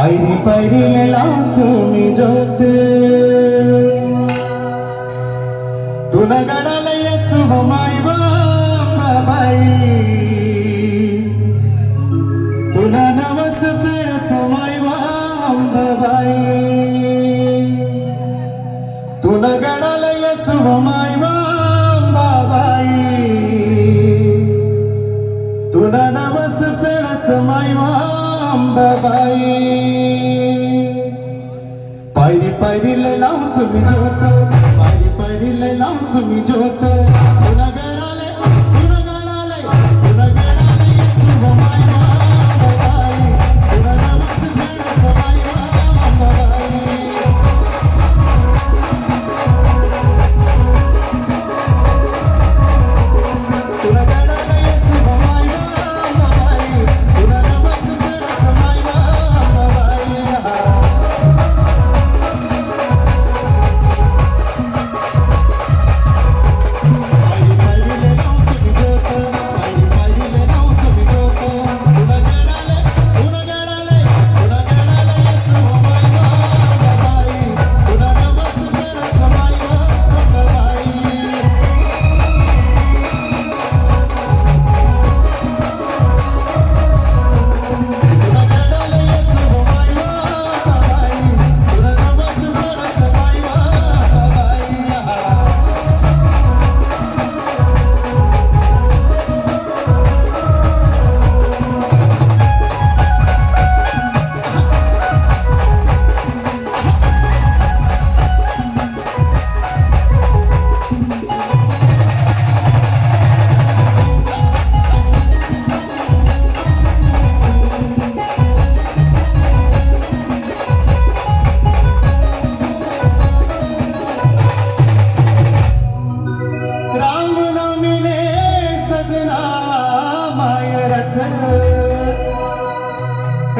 आई पडलेला सुमिरते तुला गडाला येसु हो बाबाई तुला नमस फेडस मायवांबाबाई पायरी पायरी लय लावून सुमी जोत पायरी पायरी लय लावून सुमी जोत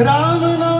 राम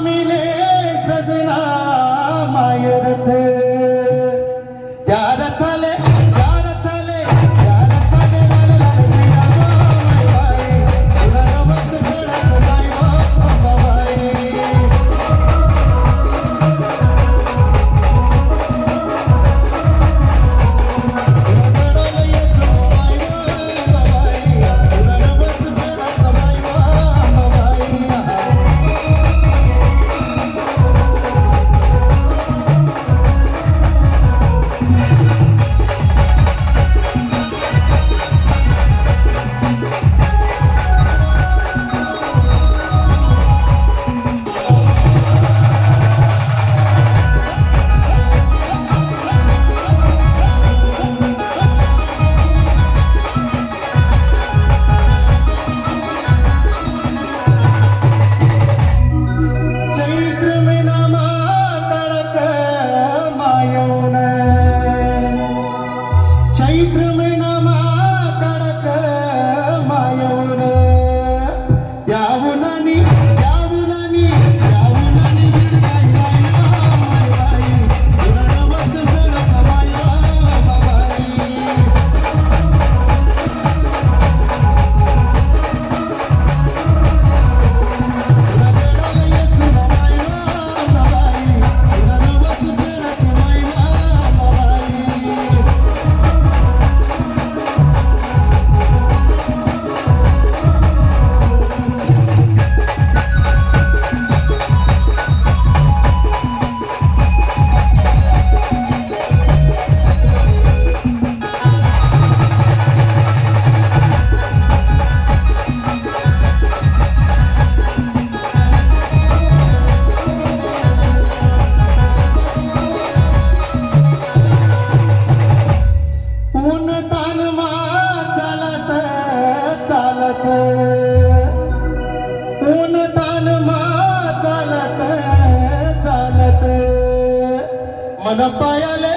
i'm a Manapayale.